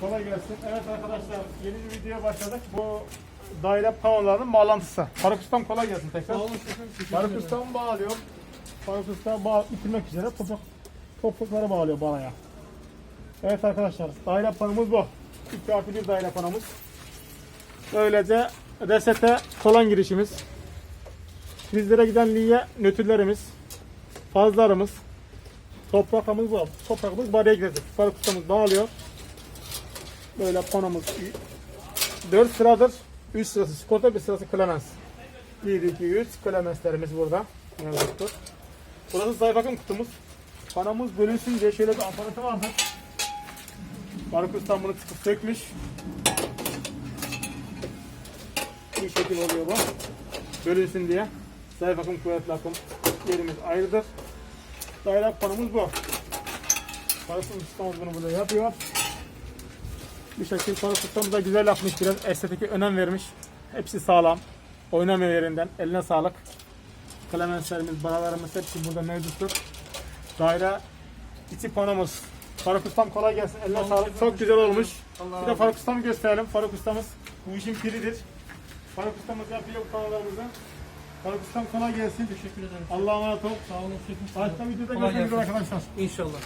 Kolay gelsin. Evet arkadaşlar yeni bir videoya başladık. Bu daire panoların bağlantısı. Faruk Ustam kolay gelsin tekrar. Sağ olun şefim. Faruk. Ustam bağlıyor. Faruk Usta bağ bitirmek üzere toprak, toprakları bağlıyor balaya. Evet arkadaşlar daire panomuz bu. 2 artı 1 daire panomuz. Böylece resete kolan girişimiz. Bizlere giden liye nötrlerimiz. Fazlarımız. Toprakamız bu. Toprakamız baraya girecek. Faruk ustamız bağlıyor. Böyle panomuz 4 sıradır. 3 sırası skorta, bir sırası klemens. 1, 2, 3 klemenslerimiz burada. Mevcuttur. Burası akım kutumuz. Panomuz bölünsün diye şöyle bir aparatı vardı. Faruk ustam bunu çıkıp sökmüş. Bu şekil oluyor bu. Bölünsün diye. Zayıf akım, kuvvetli akım yerimiz ayrıdır. Daire panomuz bu. Faruk ustamız bunu burada yapıyor. Bir şekil ustamız da güzel yapmış biraz. Estetik önem vermiş. Hepsi sağlam. Oynamıyor yerinden. Eline sağlık. Klemenslerimiz, baralarımız hepsi burada mevcuttur. Daire içi panomuz. Faruk ustam kolay gelsin. Eline sağlık. Çok güzel olmuş. Bir de Faruk ustamı gösterelim. Faruk ustamız bu işin piridir. Faruk ustamız yapıyor bu panolarımızı. Faruk ustam kolay gelsin. Teşekkür ederim. Allah'a emanet ol. Sağ olun. Başka videoda görüşmek üzere arkadaşlar. İnşallah.